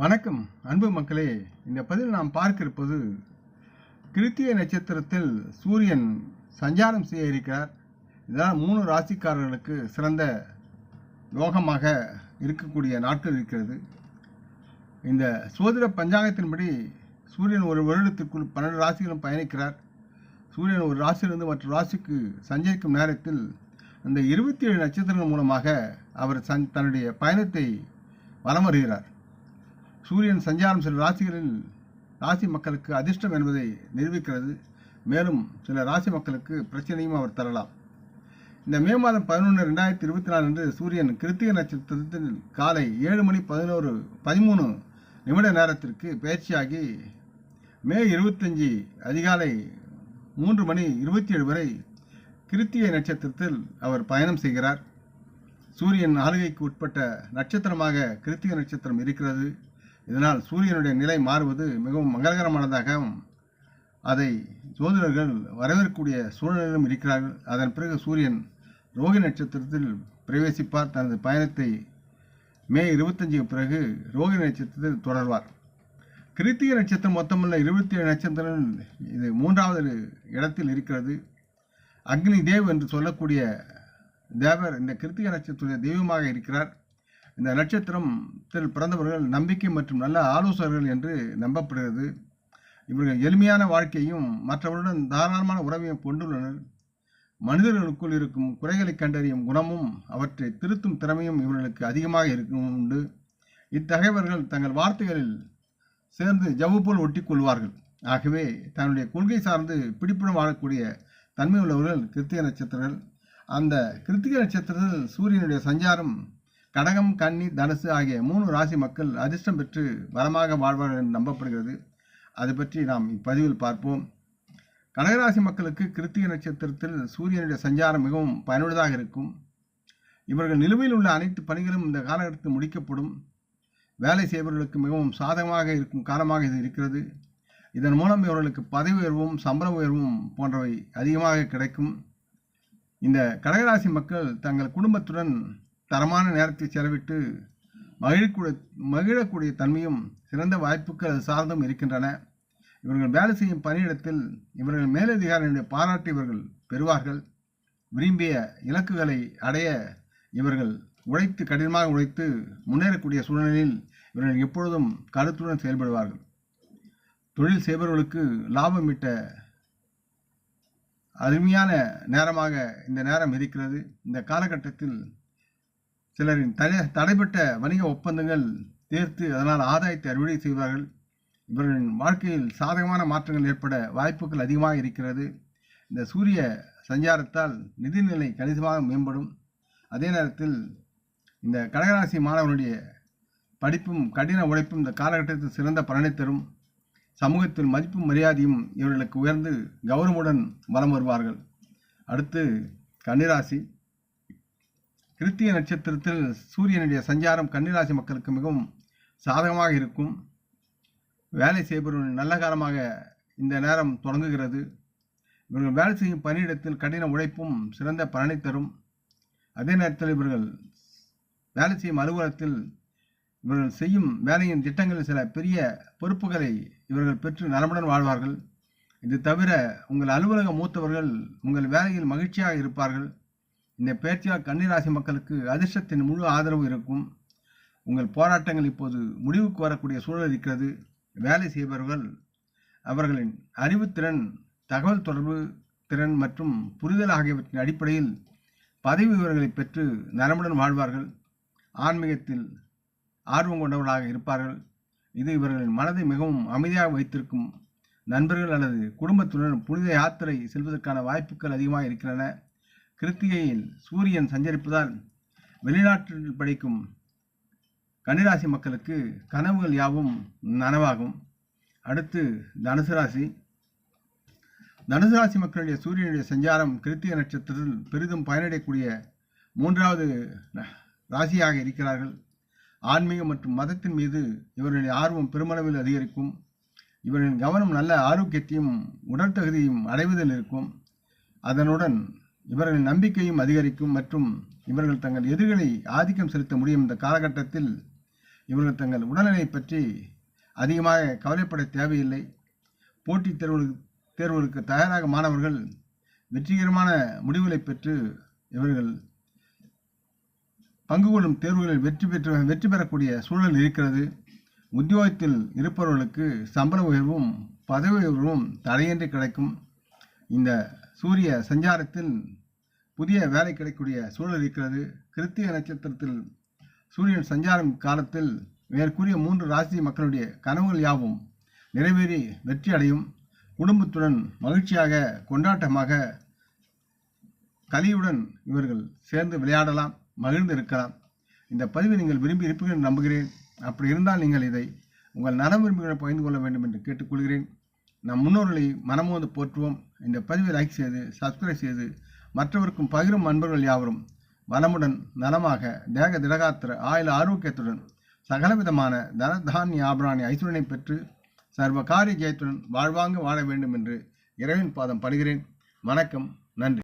வணக்கம் அன்பு மக்களே. இந்த பதில் நாம் பார்க்க இருப்பது கிருத்திய நட்சத்திரத்தில் சூரியன் சஞ்சாரம் செய்ய இருக்கிறார். இதனால் மூணு ராசிக்காரர்களுக்கு சிறந்த யோகமாக இருக்கக்கூடிய நாட்கள் இருக்கிறது. இந்த சோதிட பஞ்சாங்கத்தின்படி சூரியன் ஒரு வருடத்திற்குள் பன்னெண்டு ராசிகளும் பயணிக்கிறார். சூரியன் ஒரு ராசியிலிருந்து மற்ற ராசிக்கு சஞ்சரிக்கும் நேரத்தில் அந்த இருபத்தி ஏழு நட்சத்திரங்கள் மூலமாக அவர் சன் தன்னுடைய பயணத்தை வலம் வருகிறார். சூரியன் சஞ்சாரம் சில ராசிகளில் ராசி மக்களுக்கு அதிர்ஷ்டம் என்பதை நிரூபிக்கிறது. மேலும் சில ராசி மக்களுக்கு பிரச்சனையும் அவர் தரலாம். இந்த மே மாதம் பதினொன்று ரெண்டாயிரத்தி இருபத்தி நாலு அன்று சூரியன் கிருத்திகை நட்சத்திரத்தில் காலை ஏழு மணி பதினோரு பதிமூணு நிமிட நேரத்திற்கு பயிற்சியாகி மே இருபத்தஞ்சி அதிகாலை மூன்று மணி இருபத்தி ஏழு வரை கிருத்திகை நட்சத்திரத்தில் அவர் பயணம் செய்கிறார். சூரியன் ஆளுகைக்கு உட்பட்ட நட்சத்திரமாக கிருத்திகை நட்சத்திரம் இருக்கிறது. இதனால் சூரியனுடைய நிலை மாறுவது மிகவும் மங்களகரமானதாகவும் அதை ஜோதிடர்கள் வரவேற்கக்கூடிய சூழ்நிலையிலும் இருக்கிறார்கள். அதன் பிறகு சூரியன் ரோகி நட்சத்திரத்தில் பிரவேசிப்பார். தனது பயணத்தை மே இருபத்தஞ்சுக்கு பிறகு ரோகி நட்சத்திரத்தில் தொடர்வார். கிருத்திக நட்சத்திரம் மொத்தமுள்ள இருபத்தி ஏழு நட்சத்திரம் இது மூன்றாவது இடத்தில் இருக்கிறது. அக்னி தேவ் என்று சொல்லக்கூடிய தேவர் இந்த கிருத்திக நட்சத்திர தெய்வமாக இருக்கிறார். இந்த நட்சத்திரத்தில் பிறந்தவர்கள் நம்பிக்கை மற்றும் நல்ல ஆலோசகர்கள் என்று நம்பப்படுகிறது. இவர்கள் எளிமையான வாழ்க்கையும் மற்றவர்களுடன் தாராளமான உறவையும் கொண்டுள்ளனர். மனிதர்களுக்குள் இருக்கும் குறைகளை கண்டறியும் குணமும் அவற்றை திருத்தும் திறமையும் இவர்களுக்கு அதிகமாக இருக்கும் உண்டு. இத்தகையவர்கள் தங்கள் வார்த்தைகளில் சேர்ந்து ஜவ்வு போல் ஒட்டி கொள்வார்கள் ஆகவே தன்னுடைய கொள்கை சார்ந்து பிடிப்புடன் வாழக்கூடிய தன்மை உள்ளவர்கள் கிருத்திக நட்சத்திரங்கள் அந்த கிருத்திக நட்சத்திரத்தில் சூரியனுடைய சஞ்சாரம் கடகம் கன்னி தனுசு ஆகிய மூணு ராசி மக்கள் அதிர்ஷ்டம் பெற்று வளமாக வாழ்வார்கள் என்று நம்பப்படுகிறது. அதை பற்றி நாம் இப்பதிவில் பார்ப்போம். கடகராசி மக்களுக்கு கிருத்திகை நட்சத்திரத்தில் சூரியனுடைய சஞ்சாரம் மிகவும் பயனுள்ளதாக இருக்கும். இவர்கள் நிலுவையில் உள்ள அனைத்து பணிகளும் இந்த காலகட்டத்தில் முடிக்கப்படும். வேலை செய்பவர்களுக்கு மிகவும் சாதகமாக இருக்கும் காலமாக இது இருக்கிறது. இதன் மூலம் இவர்களுக்கு பதவி உயர்வும் சம்பள உயர்வும் போன்றவை அதிகமாக கிடைக்கும். இந்த கடகராசி மக்கள் தங்கள் குடும்பத்துடன் தரமான நேரத்தை செலவிட்டு மகிழக்கூட மகிழக்கூடிய தன்மையும் சிறந்த வாய்ப்புகள் அது சார்ந்தும் இருக்கின்றன. இவர்கள் வேலை செய்யும் பணியிடத்தில் இவர்கள் மேலதிகாரிகளுடைய பாராட்டு இவர்கள் பெறுவார்கள். விரும்பிய இலக்குகளை அடைய இவர்கள் உழைத்து கடினமாக உழைத்து முன்னேறக்கூடிய சூழ்நிலையில் இவர்கள் எப்பொழுதும் கருத்துடன் செயல்படுவார்கள். தொழில் செய்பவர்களுக்கு லாபம் ஈட்ட அருமையான நேரமாக இந்த நேரம் இருக்கிறது. இந்த காலகட்டத்தில் சிலரின் தடை தடைப்பட்ட வணிக ஒப்பந்தங்கள் தேர்த்து அதனால் ஆதாயத்தை அறுவடை செய்வார்கள். இவர்களின் வாழ்க்கையில் சாதகமான மாற்றங்கள் ஏற்பட வாய்ப்புகள் அதிகமாக இருக்கிறது. இந்த சூரிய சஞ்சாரத்தால் நிதிநிலை கணிசமாக மேம்படும். அதே நேரத்தில் இந்த கடகராசி மாணவனுடைய படிப்பும் கடின உழைப்பும் இந்த காலகட்டத்தில் சிறந்த பலனை தரும். சமூகத்தில் மதிப்பும் மரியாதையும் இவர்களுக்கு உயர்ந்து கௌரவமுடன் வலம் வருவார்கள். அடுத்து கன்னிராசி. கிருத்திய நட்சத்திரத்தில் சூரியனுடைய சஞ்சாரம் கன்னிராசி மக்களுக்கு மிகவும் சாதகமாக இருக்கும். வேலை செய்பவர்கள் நல்ல காலமாக இந்த நேரம் தொடங்குகிறது. இவர்கள் வேலை செய்யும் பணியிடத்தில் கடின உழைப்பும் சிறந்த பலனை தரும். அதே நேரத்தில் இவர்கள் வேலை செய்யும் அலுவலகத்தில் இவர்கள் செய்யும் வேலையின் திட்டங்களில் சில பெரிய பொறுப்புகளை இவர்கள் பெற்று நலமுடன் வாழ்வார்கள். இது தவிர உங்கள் அலுவலக மூத்தவர்கள் உங்கள் வேலையில் மகிழ்ச்சியாக இருப்பார்கள். இந்த பேச்சியால் கன்னிராசி மக்களுக்கு அதிர்ஷ்டத்தின் முழு ஆதரவு இருக்கும். உங்கள் போராட்டங்கள் இப்போது முடிவுக்கு வரக்கூடிய சூழல் இருக்கிறது. வேலை செய்பவர்கள் அவர்களின் அறிவுத்திறன் தகவல் தொடர்பு திறன் மற்றும் புரிதல் ஆகியவற்றின் அடிப்படையில் பதவி விவரங்களை பெற்று நலமுடன் வாழ்வார்கள். ஆன்மீகத்தில் ஆர்வம் கொண்டவர்களாக இருப்பார்கள். இது இவர்களின் மனதை மிகவும் அமைதியாக வைத்திருக்கும் நண்பர்கள் அல்லது குடும்பத்துடன் புனித யாத்திரை செல்வதற்கான வாய்ப்புகள் அதிகமாக இருக்கின்றன. கிருத்திகையில் சூரியன் சஞ்சரிப்பதால் வெளிநாட்டில் படிக்கும் கன்னிராசி மக்களுக்கு கனவுகள் யாவும் நனவாகும். அடுத்து தனுசு ராசி. தனுசு ராசி மக்களுடைய சூரியனுடைய சஞ்சாரம் கிருத்திக நட்சத்திரத்தில் பெரிதும் பயனடையக்கூடிய மூன்றாவது ராசியாக இருக்கிறார்கள். ஆன்மீகம் மற்றும் மதத்தின் மீது இவர்களின் ஆர்வம் பெருமளவில் அதிகரிக்கும். இவர்களின் கவனம் நல்ல ஆரோக்கியத்தையும் உடல் தகுதியும் அடைவதில் இருக்கும். அதனுடன் இவர்களின் நம்பிக்கையும் அதிகரிக்கும் மற்றும் இவர்கள் தங்கள் எதிர்களை ஆதிக்கம் செலுத்த முடியும் இந்த காலகட்டத்தில் இவர்கள் தங்கள் உடல்நிலை பற்றி அதிகமாக கவலைப்பட தேவையில்லை. போட்டித் தேர்வுகளுக்கு தேர்வுகளுக்கு தயாராக மாணவர்கள் வெற்றிகரமான முடிவுகளை பெற்று இவர்கள் பங்கு கொள்ளும் தேர்வுகளில் வெற்றி பெற்று வெற்றி பெறக்கூடிய சூழல் இருக்கிறது. உத்தியோகத்தில் இருப்பவர்களுக்கு சம்பள உயர்வும் பதவி உயர்வும் தடையின்றி கிடைக்கும். இந்த சூரிய சஞ்சாரத்தில் புதிய வேலை கிடைக்கக்கூடிய சூழல் இருக்கிறது. கிருத்திக நட்சத்திரத்தில் சூரியன் சஞ்சாரம் காலத்தில் மேற்கூறிய மூன்று ராசி மக்களுடைய கனவுகள் யாவும் நிறைவேறி வெற்றி அடையும். குடும்பத்துடன் மகிழ்ச்சியாக கொண்டாட்டமாக கலியுடன் இவர்கள் சேர்ந்து விளையாடலாம் மகிழ்ந்து இருக்கலாம். இந்த பதிவை நீங்கள் விரும்பி இருப்பீர்கள் நம்புகிறேன். அப்படி இருந்தால் நீங்கள் இதை உங்கள் நலம் விரும்புகளை பகிர்ந்து கொள்ள வேண்டும் என்று கேட்டுக்கொள்கிறேன். நம் முன்னோர்களை மனமோந்து போற்றுவோம். இந்த பதிவை லைக் செய்து சப்ஸ்கிரைப் செய்து மற்றவருக்கும் பகிரும் அன்பர்கள் யாவரும் வளமுடன் நலமாக தேக திடகாத்திர ஆயுள் ஆரோக்கியத்துடன் சகலவிதமான தன தானிய ஆபராணி ஐஸ்வரனை பெற்று சர்வ காரிய ஜெயத்துடன் வாழ்வாங்க வாழ வேண்டும் என்று இறைவன் பாதம் படுகிறேன். வணக்கம். நன்றி.